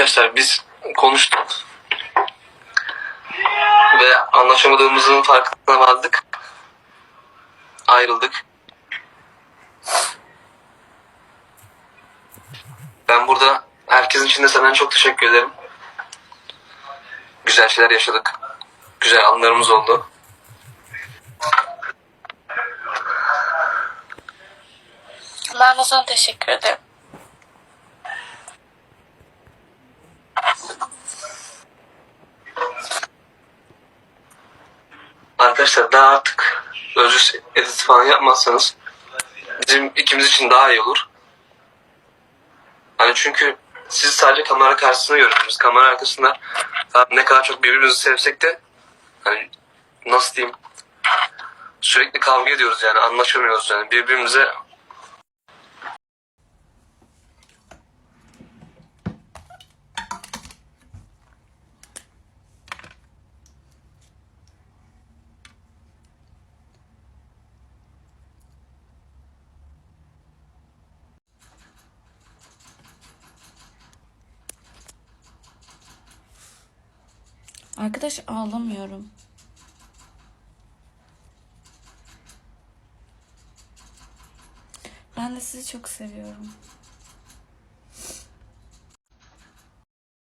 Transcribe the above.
Arkadaşlar biz konuştuk. Ve anlaşamadığımızın farkına vardık. Ayrıldık. Ben burada herkesin içinde senden çok teşekkür ederim. Güzel şeyler yaşadık. Güzel anlarımız oldu. Ben de sana teşekkür ederim. Arkadaşlar daha artık sözcü edit falan yapmazsanız bizim ikimiz için daha iyi olur. Hani çünkü siz sadece kamera karşısında görüyorsunuz. Kamera arkasında ne kadar çok birbirimizi sevsek de hani nasıl diyeyim sürekli kavga ediyoruz yani anlaşamıyoruz yani birbirimize Arkadaş ağlamıyorum. Ben de sizi çok seviyorum.